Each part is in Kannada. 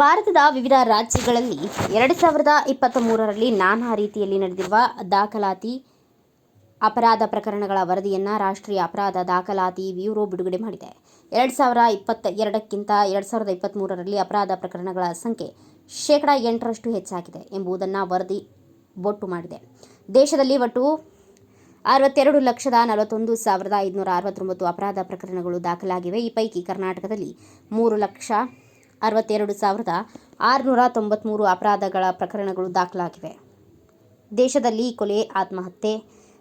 ಭಾರತದ ವಿವಿಧ ರಾಜ್ಯಗಳಲ್ಲಿ ಎರಡು ಸಾವಿರದ ಇಪ್ಪತ್ತ್ ಮೂರರಲ್ಲಿ ನಾನಾ ರೀತಿಯಲ್ಲಿ ನಡೆದಿರುವ ದಾಖಲಾತಿ ಅಪರಾಧ ಪ್ರಕರಣಗಳ ವರದಿಯನ್ನು ರಾಷ್ಟ್ರೀಯ ಅಪರಾಧ ದಾಖಲಾತಿ ಬ್ಯೂರೋ ಬಿಡುಗಡೆ ಮಾಡಿದೆ. ಎರಡು ಸಾವಿರ ಇಪ್ಪತ್ತ ಎರಡಕ್ಕಿಂತ ಎರಡು ಸಾವಿರದ ಇಪ್ಪತ್ತ್ಮೂರರಲ್ಲಿ ಅಪರಾಧ ಪ್ರಕರಣಗಳ ಸಂಖ್ಯೆ ಶೇಕಡ ಎಂಟರಷ್ಟು ಹೆಚ್ಚಾಗಿದೆ ಎಂಬುದನ್ನು ವರದಿ ಬೊಟ್ಟು ಮಾಡಿದೆ. ದೇಶದಲ್ಲಿ ಒಟ್ಟು ಅರವತ್ತೆರಡು ಲಕ್ಷದ ನಲವತ್ತೊಂದು ಸಾವಿರದ ಐದುನೂರ ಅರವತ್ತೊಂಬತ್ತು ಅಪರಾಧ ಪ್ರಕರಣಗಳು ದಾಖಲಾಗಿವೆ. ಈ ಪೈಕಿ ಕರ್ನಾಟಕದಲ್ಲಿ ಮೂರು ಲಕ್ಷ ಅರವತ್ತೆರಡು ಸಾವಿರದ ಆರುನೂರ ತೊಂಬತ್ತ್ಮೂರು ಅಪರಾಧಗಳ ಪ್ರಕರಣಗಳು ದಾಖಲಾಗಿವೆ. ದೇಶದಲ್ಲಿ ಕೊಲೆ, ಆತ್ಮಹತ್ಯೆ,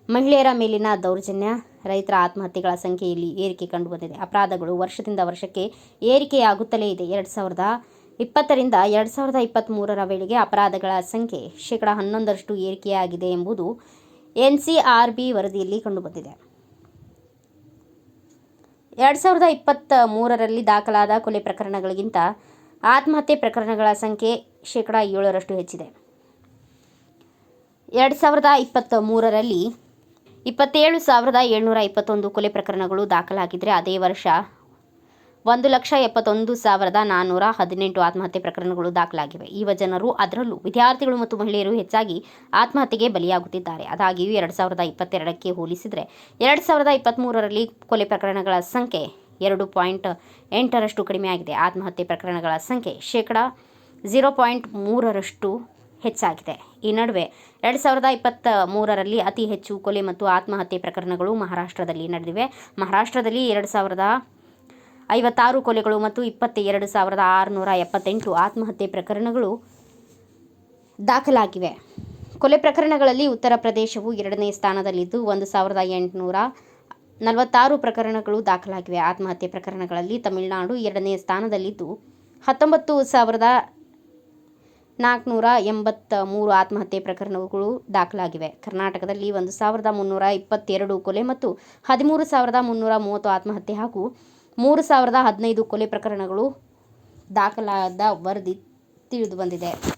ಮಹಿಳೆಯರ ಮೇಲಿನ ದೌರ್ಜನ್ಯ, ರೈತರ ಆತ್ಮಹತ್ಯೆಗಳ ಸಂಖ್ಯೆಯಲ್ಲಿ ಏರಿಕೆ ಕಂಡುಬಂದಿದೆ. ಅಪರಾಧಗಳು ವರ್ಷದಿಂದ ವರ್ಷಕ್ಕೆ ಏರಿಕೆಯಾಗುತ್ತಲೇ ಇದೆ. ಎರಡು ಸಾವಿರದ ಇಪ್ಪತ್ತರಿಂದ ಎರಡು ಸಾವಿರದ ಇಪ್ಪತ್ತ್ಮೂರರ ವೇಳೆಗೆ ಅಪರಾಧಗಳ ಸಂಖ್ಯೆ ಶೇಕಡ ಹನ್ನೊಂದರಷ್ಟು ಏರಿಕೆಯಾಗಿದೆ ಎಂಬುದು ಎನ್ ಸಿ ಆರ್ ಬಿ ವರದಿಯಲ್ಲಿ ಕಂಡುಬಂದಿದೆ. ಎರಡು ಸಾವಿರದ ಇಪ್ಪತ್ತ ಮೂರರಲ್ಲಿ ದಾಖಲಾದ ಕೊಲೆ ಪ್ರಕರಣಗಳಿಗಿಂತ ಆತ್ಮಹತ್ಯೆ ಪ್ರಕರಣಗಳ ಸಂಖ್ಯೆ ಶೇಕಡ ಏಳರಷ್ಟು ಹೆಚ್ಚಿದೆ. ಎರಡು ಸಾವಿರದ ಇಪ್ಪತ್ತ ಮೂರರಲ್ಲಿ ಇಪ್ಪತ್ತೇಳು ಸಾವಿರದ ಏಳ್ನೂರ ಇಪ್ಪತ್ತೊಂದು ಕೊಲೆ ಪ್ರಕರಣಗಳು ದಾಖಲಾಗಿದ್ದರೆ ಅದೇ ವರ್ಷ ಒಂದು ಲಕ್ಷ ಎಪ್ಪತ್ತೊಂದು ಸಾವಿರದ ನಾನ್ನೂರ ಹದಿನೆಂಟು ಆತ್ಮಹತ್ಯೆ ಪ್ರಕರಣಗಳು ದಾಖಲಾಗಿವೆ. ಯುವ ಜನರು ಅದರಲ್ಲೂ ವಿದ್ಯಾರ್ಥಿಗಳು ಮತ್ತು ಮಹಿಳೆಯರು ಹೆಚ್ಚಾಗಿ ಆತ್ಮಹತ್ಯೆಗೆ ಬಲಿಯಾಗುತ್ತಿದ್ದಾರೆ. ಆದಾಗ್ಯೂ ಎರಡು ಸಾವಿರದ ಇಪ್ಪತ್ತೆರಡಕ್ಕೆ ಹೋಲಿಸಿದರೆ ಎರಡು ಸಾವಿರದ ಇಪ್ಪತ್ತ್ಮೂರರಲ್ಲಿ ಕೊಲೆ ಪ್ರಕರಣಗಳ ಸಂಖ್ಯೆ ಎರಡು ಪಾಯಿಂಟ್ ಎಂಟರಷ್ಟು ಕಡಿಮೆಯಾಗಿದೆ ಆತ್ಮಹತ್ಯೆ ಪ್ರಕರಣಗಳ ಸಂಖ್ಯೆ ಶೇಕಡ ಝೀರೋ ಪಾಯಿಂಟ್ ಮೂರರಷ್ಟು ಹೆಚ್ಚಾಗಿದೆ. ಈ ನಡುವೆ ಎರಡು ಸಾವಿರದ ಇಪ್ಪತ್ತ ಮೂರರಲ್ಲಿ ಅತಿ ಹೆಚ್ಚು ಕೊಲೆ ಮತ್ತು ಆತ್ಮಹತ್ಯೆ ಪ್ರಕರಣಗಳು ಮಹಾರಾಷ್ಟ್ರದಲ್ಲಿ ನಡೆದಿವೆ. ಮಹಾರಾಷ್ಟ್ರದಲ್ಲಿ ಎರಡು ಸಾವಿರದ ಐವತ್ತಾರು ಕೊಲೆಗಳು ಮತ್ತು ಇಪ್ಪತ್ತೆರಡು ಸಾವಿರದ ಆರುನೂರ ಎಪ್ಪತ್ತೆಂಟು ಆತ್ಮಹತ್ಯೆ ಪ್ರಕರಣಗಳು ದಾಖಲಾಗಿವೆ. ಕೊಲೆ ಪ್ರಕರಣಗಳಲ್ಲಿ ಉತ್ತರ ಪ್ರದೇಶವು ಎರಡನೇ ಸ್ಥಾನದಲ್ಲಿದ್ದು, ಒಂದು ಸಾವಿರದ ಎಂಟುನೂರ ನಲವತ್ತಾರು ಪ್ರಕರಣಗಳು ದಾಖಲಾಗಿವೆ. ಆತ್ಮಹತ್ಯೆ ಪ್ರಕರಣಗಳಲ್ಲಿ ತಮಿಳುನಾಡು ಎರಡನೇ ಸ್ಥಾನದಲ್ಲಿದ್ದು, ಹತ್ತೊಂಬತ್ತು ಸಾವಿರದ ನಾಲ್ಕುನೂರ ಎಂಬತ್ತ ಮೂರು ಆತ್ಮಹತ್ಯೆ ಪ್ರಕರಣಗಳು ದಾಖಲಾಗಿವೆ. ಕರ್ನಾಟಕದಲ್ಲಿ ಒಂದು ಸಾವಿರದ ಮುನ್ನೂರ ಇಪ್ಪತ್ತೆರಡು ಕೊಲೆ ಮತ್ತು ಹದಿಮೂರು ಸಾವಿರದ ಮುನ್ನೂರ ಮೂವತ್ತು ಆತ್ಮಹತ್ಯೆ ಹಾಗೂ ಮೂರು ಸಾವಿರದ ಹದಿನೈದು ಕೊಲೆ ಪ್ರಕರಣಗಳು ದಾಖಲಾದ ವರದಿ ತಿಳಿದುಬಂದಿದೆ